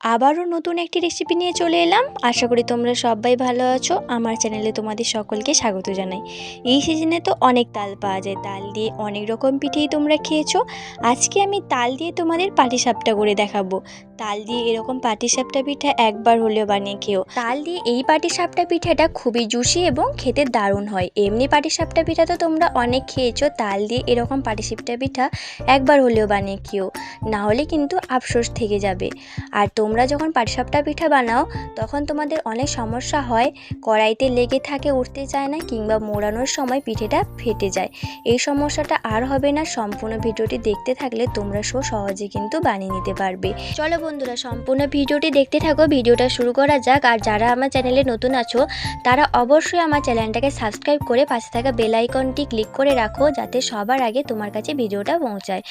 আবারও নতুন একটি রেসিপি নিয়ে চলে এলাম। আশা করি তোমরা সবাই ভালো আছো। আমার চ্যানেলে তোমাদের সকলকে স্বাগত জানাই। এই সিজনে তো অনেক তাল পাওয়া যায়। তাল দিয়ে অনেক রকম পিঠেই তোমরা খেয়েছো। আজকে আমি তাল দিয়ে তোমাদের পাটিসাপটা করে দেখাবো। তাল দিয়ে এরকম পাটিসাপটা পিঠা একবার হলেও বানিয়ে খেও। তাল দিয়ে এই পাটিসাপটা পিঠাটা খুবই জুসি এবং খেতে দারুণ হয়। এমনি পাটিসাপটা পিঠা তো তোমরা অনেক খেয়েছো। তাল দিয়ে এরকম পাটিসাপটা পিঠা একবার হলেও বানিয়ে খেও। না হলে কিন্তু আফসোস থেকে যাবে। আর তোমরা যখন পাটিসাপটা পিঠা বানাও, তখন তোমাদের অনেক সমস্যা হয়। কড়াইতে লেগে থাকে, উঠতে চায় না, কিংবা মোড়ানোর সময় পিঠেটা ফেটে যায়। এই সমস্যাটা আর হবে না। সম্পূর্ণ ভিডিওটি দেখতে থাকলে তোমরা সো সহজে কিন্তু বানিয়ে নিতে পারবে। চলো বন্ধুরা, সম্পূর্ণ ভিডিওটি দেখতে থাকো। ভিডিওটা শুরু করা যাক। আর যারা আমার চ্যানেলে নতুন আছো, তারা অবশ্যই আমার চ্যানেলটাকে সাবস্ক্রাইব করে পাশে থাকা বেল আইকনটি ক্লিক করে রাখো, যাতে সবার আগে তোমার কাছে ভিডিওটা পৌঁছায়।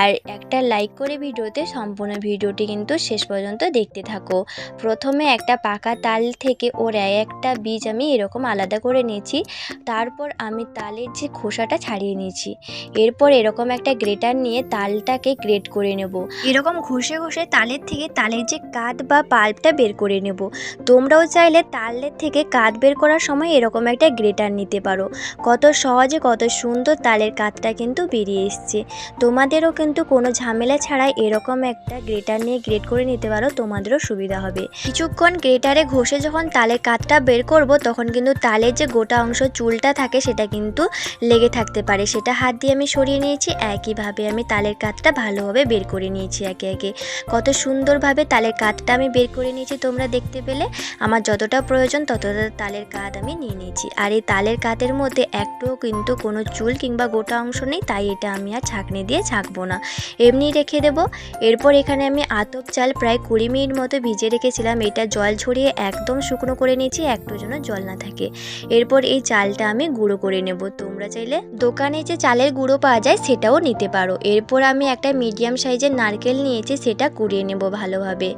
আর একটা লাইক করে ভিডিওতে সম্পূর্ণ ভিডিওটি কিন্তু শেষ পর্যন্ত দেখতে থাকো। প্রথমে একটা পাকা তাল থেকে ওর একটা বীজ আমি এরকম আলাদা করে নিয়েছি। তারপর আমি তালের যে খোসাটা ছাড়িয়ে নিয়েছি। এরপর এরকম একটা গ্রেটার নিয়ে তালটাকে গ্রেট করে নেব। এরকম ঘষে ঘষে তালের থেকে তালের যে কাঠ বা পাল্পটা বের করে নেব। তোমরাও চাইলে তালের থেকে কাঠ বের করার সময় এরকম একটা গ্রেটার নিতে পারো। কত সহজে কত সুন্দর তালের কাঠটা কিন্তু বেরিয়ে এসছে। তোমাদেরও কিন্তু কোনো ঝামেলা ছাড়াই এরকম একটা গ্রেটার নিয়ে গ্রেট করে নিতে পারো। তোমাদেরও সুবিধা হবে। কিছুক্ষণ গ্রেটারে ঘষে যখন তালের কাঠটা বের করব, তখন কিন্তু তালের যে গোটা অংশ চুলটা থাকে, সেটা কিন্তু লেগে থাকতে পারে। সেটা হাত দিয়ে আমি সরিয়ে নিয়েছি, একইভাবে আমি তালের কাঠটা ভালোভাবে বের করে নিয়েছি একে একে। কত সুন্দরভাবে তালের কাঠটা আমি বের করে নিয়েছি তোমরা দেখতে পেলে। আমার যতটা প্রয়োজন ততটা তালের কাঠ আমি নিয়ে নিয়েছি। আর এই তালের কাঠের মধ্যে একটুও কিন্তু কোনো চুল কিংবা গোটা অংশ নেই, তাই এটা আমি আর ছাঁকনি দিয়ে ছাঁকবো না। এমনি রেখে দেবো। এরপর এখানে আমি আতপ চাল প্রায় কুড়ি মিনিট মতো ভিজে রেখেছিলাম। এটা জল ছড়িয়ে একদম শুকনো করে নিয়েছি, একটু যেন জল না থাকে। এরপর এই চালটা আমি গুঁড়ো করে নেব। তোমরা চাইলে দোকানে যে চালের গুঁড়ো পাওয়া যায়, সেটাও নিতে পারো। এরপর আমি একটা মিডিয়াম সাইজের নারকেল নিয়েছি, সেটা কুড়িয়ে নেব ভালোভাবে।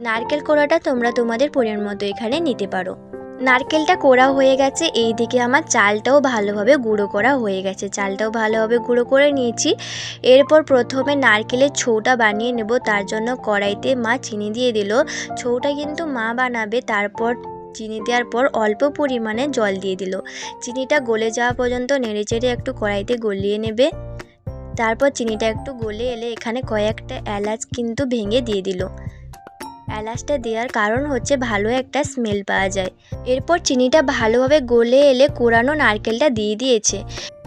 নারকেল কোড়াটা তোমরা তোমাদের পরিমাণ মতো এখানে নিতে পারো। নারকেলটা কোড়া হয়ে গেছে এই দিকে আমার চালটাও ভালোভাবে গুঁড়ো করা হয়ে গেছে। চালটাও ভালোভাবে গুঁড়ো করে নিয়েছি। এরপর প্রথমে নারকেলের ছৌটা বানিয়ে নেব, তার জন্য কড়াইতে মা চিনি দিয়ে দিল। ছৌটা কিন্তু মা বানাবে, তারপর চিনি দেওয়ার পর অল্প পরিমাণে জল দিয়ে দিল। চিনিটা গলে যাওয়া পর্যন্ত নেড়েচেড়ে একটু কড়াইতে গলিয়ে নেবে। তারপর চিনিটা একটু গলে এলে এখানে কয়েকটা এলাচ কিন্তু ভেঙে দিয়ে দিল। এলাচটা দেওয়ার কারণ হচ্ছে ভালো একটা স্মেল পাওয়া যায়। এরপর চিনিটা ভালোভাবে গলে এলে কোরানো নারকেলটা দিয়ে দিয়েছে।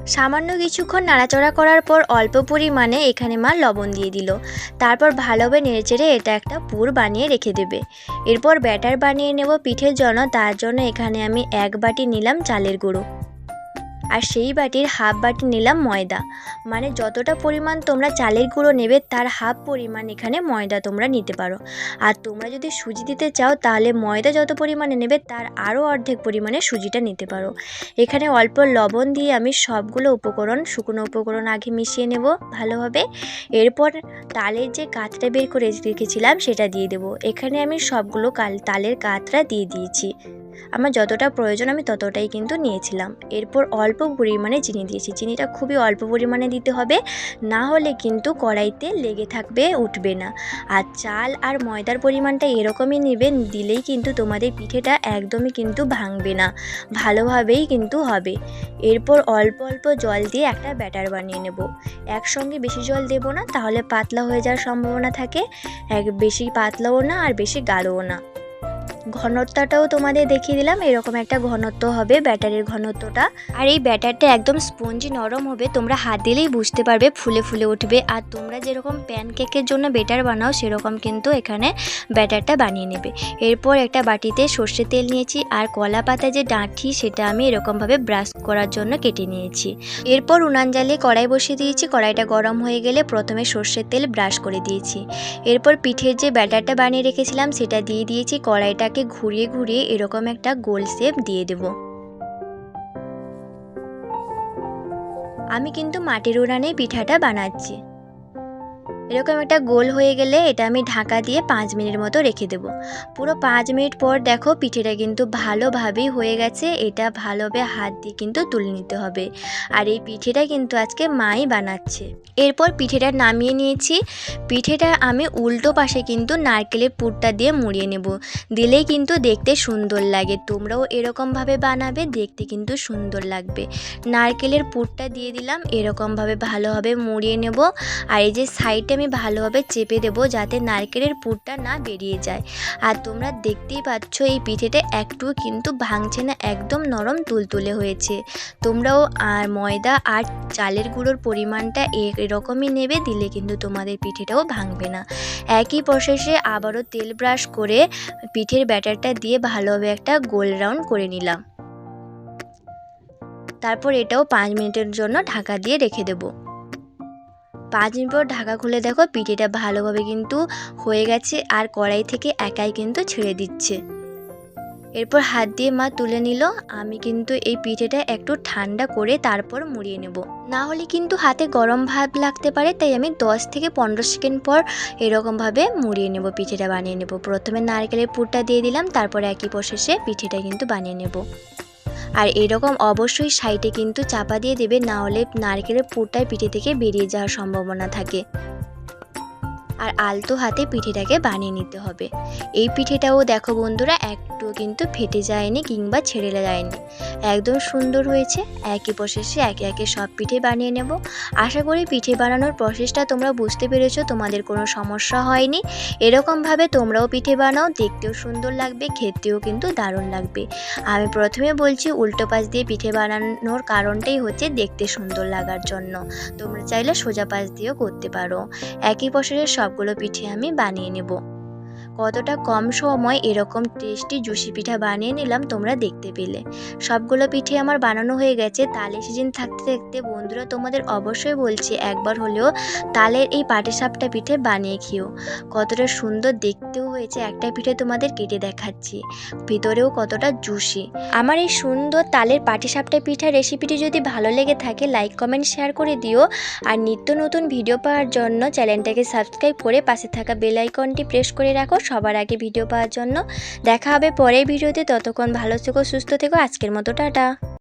সামান্য কিছুক্ষণ নাড়াচড়া করার পর অল্প পরিমাণে এখানে মা লবণ দিয়ে দিল। তারপর ভালোভাবে নেড়েচেড়ে এটা একটা পুর বানিয়ে রেখে দেবে। এরপর ব্যাটার বানিয়ে নেব পিঠের জন্য, তার জন্য এখানে আমি এক বাটি নিলাম চালের গুঁড়ো। আর সেই বাটির হাফ বাটি নিলাম ময়দা। মানে যতটা পরিমাণ তোমরা চালের গুঁড়ো নেবে, তার হাফ পরিমাণ এখানে ময়দা তোমরা নিতে পারো। আর তোমরা যদি সুজি দিতে চাও, তাহলে ময়দা যত পরিমাণে নেবে, তার আরও অর্ধেক পরিমাণে সুজিটা নিতে পারো। এখানে অল্প লবণ দিয়ে আমি সবগুলো উপকরণ, শুকনো উপকরণ আগে মিশিয়ে নেব ভালোভাবে। এরপর তালের যে কাতটা বের করে রেখেছিলাম, সেটা দিয়ে দেবো। এখানে আমি সবগুলো কাল, তালের কাতরা দিয়ে দিয়েছি। আমার যতটা প্রয়োজন আমি ততটাই কিন্তু নিয়েছিলাম। এরপর অল্প পরিমাণে চিনি দিয়েছি। চিনিটা খুবই অল্প পরিমাণে দিতে হবে, না হলে কিন্তু কড়াইতে লেগে থাকবে, উঠবে না। আর চাল আর ময়দার পরিমাণটা এরকমই নেবেন দিলেই কিন্তু তোমাদের পিঠেটা একদমই কিন্তু ভাঙবে না। ভালোভাবেই কিন্তু হবে। এরপর অল্প অল্প জল দিয়ে একটা ব্যাটার বানিয়ে নেব। একসঙ্গে বেশি জল দেবো না, তাহলে পাতলা হয়ে যাওয়ার সম্ভাবনা থাকে। এক বেশি পাতলাও না আর বেশি গাঢ়ও না। ঘনত্বটাও তোমাদের দেখিয়ে দিলাম, এরকম একটা ঘনত্ব হবে ব্যাটারের ঘনত্বটা। আর এই ব্যাটারটা একদম স্পঞ্জি নরম হবে, তোমরা হাত দিলেই বুঝতে পারবে, ফুলে ফুলে উঠবে। আর তোমরা যেরকম প্যানকেকের জন্য বেটার বানাও, সেরকম কিন্তু এখানে ব্যাটারটা বানিয়ে নেবে। এরপর একটা বাটিতে সর্ষের তেল নিয়েছি, আর কলা পাতা যে ডাঁটি সেটা আমি এরকমভাবে ব্রাশ করার জন্য কেটে নিয়েছি। এরপর উনান জ্বালিয়ে কড়াই বসিয়ে দিয়েছি, কড়াইটা গরম হয়ে গেলে প্রথমে সর্ষের তেল ব্রাশ করে দিয়েছি। এরপর পিঠের যে ব্যাটারটা বানিয়ে রেখেছিলাম, সেটা দিয়ে দিয়েছি কড়াইটাকে ঘুরিয়ে ঘুরিয়ে এরকম একটা গোল শেপ দিয়ে দেব। আমি কিন্তু মাটির উড়ানে পিঠাটা বানাচ্ছি। এরকম একটা গোল হয়ে গেলে এটা আমি ঢাকা দিয়ে পাঁচ মিনিট মতো রেখে দেবো। পুরো পাঁচ মিনিট পর দেখো পিঠেটা কিন্তু ভালোভাবেই হয়ে গেছে, এটা ভালোভাবে হাত দিয়ে কিন্তু তুলে নিতে হবে। আর এই পিঠেটা কিন্তু আজকে মাই বানাচ্ছে। এরপর পিঠেটা নামিয়ে নিয়েছি। পিঠেটা আমি উল্টো পাশে কিন্তু নারকেলের পুরটা দিয়ে মুড়িয়ে নেব। দিলেই কিন্তু দেখতে সুন্দর লাগে। তোমরাও এরকমভাবে বানাবে, দেখতে কিন্তু সুন্দর লাগবে। নারকেলের পুরটা দিয়ে দিলাম, এরকমভাবে ভালোভাবে মুড়িয়ে নেব। আর এই যে সাইডে আমি ভালোভাবে চেপে দেবো যাতে নারকেলের পুরটা না বেরিয়ে যায়। আর তোমরা দেখতেই পাচ্ছ এই পিঠেটা একটু কিন্তু ভাঙছে না, একদম নরম তুলতুলে হয়েছে। তোমরাও আর ময়দা আর চালের গুঁড়োর পরিমাণটা এরকমই নেবে দিলে কিন্তু তোমাদের পিঠেটাও ভাঙবে না। একই প্রসেসে আবারও তেল ব্রাশ করে পিঠের ব্যাটারটা দিয়ে ভালোভাবে একটা গোল রাউন্ড করে নিলাম। তারপর এটাও পাঁচ মিনিটের জন্য ঢাকা দিয়ে রেখে দেবো। পাঁচ মিনিট পর ঢাকা খুলে দেখো, পিঠেটা ভালোভাবে কিন্তু হয়ে গেছে আর কড়াই থেকে একাই কিন্তু ছেড়ে দিচ্ছে। এরপর হাত দিয়ে মা তুলে নিল, আমি কিন্তু এই পিঠেটা একটু ঠান্ডা করে তারপর মুড়িয়ে নেব। না হলে কিন্তু হাতে গরম ভাব লাগতে পারে, তাই আমি দশ থেকে পনেরো সেকেন্ড পর এরকমভাবে মুড়িয়ে নেব, পিঠেটা বানিয়ে নেব। প্রথমে নারকেলের পুরটা দিয়ে দিলাম, তারপর একই প্রসেসে পিঠেটা কিন্তু বানিয়ে নেব। আর এরকম অবশ্যই সাইডে কিন্তু চাপা দিয়ে দেবে, না হলে নারকেলের পুরটাই পিঠে থেকে বেরিয়ে যাওয়ার সম্ভাবনা থাকে। আর আলতো হাতে পিঠেটাকে বানিয়ে নিতে হবে। এই পিঠেটাও দেখো বন্ধুরা একটু কিন্তু ফেটে যায়নি কিংবা ছেড়ে যায়নি। একদম সুন্দর হয়েছে। একই প্রসেসে একে একে সব পিঠে বানিয়ে নেব। আশা করি পিঠে বানানোর প্রসেসটা তোমরা বুঝতে পেরেছ, তোমাদের কোনো সমস্যা হয়নি। এরকমভাবে তোমরাও পিঠে বানাও, দেখতেও সুন্দর লাগবে, খেতেও কিন্তু দারুণ লাগবে। আমি প্রথমে বলছি, উল্টো পাশ দিয়ে পিঠে বানানোর কারণটাই হচ্ছে দেখতে সুন্দর লাগার জন্য। তোমরা চাইলে সোজা পাশ দিয়েও করতে পারো। একই প্রসেসে সবগুলো পিঠে আমি বানিয়ে নেব। কতটা কম সময় এরকম টেস্টি জুসি পিঠা বানিয়ে নিলাম তোমরা দেখতে পেলে। সবগুলো পিঠে আমার বানানো হয়ে গেছে, তালে সিজন থাকতে থাকতে বন্ধুরা তোমাদের অবশ্যই বলছি একবার হলেও তালের এই পাটিসাপটা পিঠে বানিয়ে খেও। কতটা সুন্দর দেখতেও হয়েছে একটা পিঠে তোমাদের কেটে দেখাচ্ছি। ভিতরেও কতটা জুসি। আমার এই সুন্দর তালের পাটিসাপটা পিঠা রেসিপিটি যদি ভালো লেগে থাকে লাইক কমেন্ট শেয়ার করে দিও। আর নিত্য নতুন ভিডিও পাওয়ার জন্য চ্যানেলটাকে সাবস্ক্রাইব করে পাশে থাকা বেল আইকনটি প্রেস করে রাখো। সবার আগে ভিডিও পাওয়ার জন্য। দেখা হবে পরের ভিডিওতে। ততক্ষণ ভালো থেকো, সুস্থ থেকো। আজকের মতো, টাটা।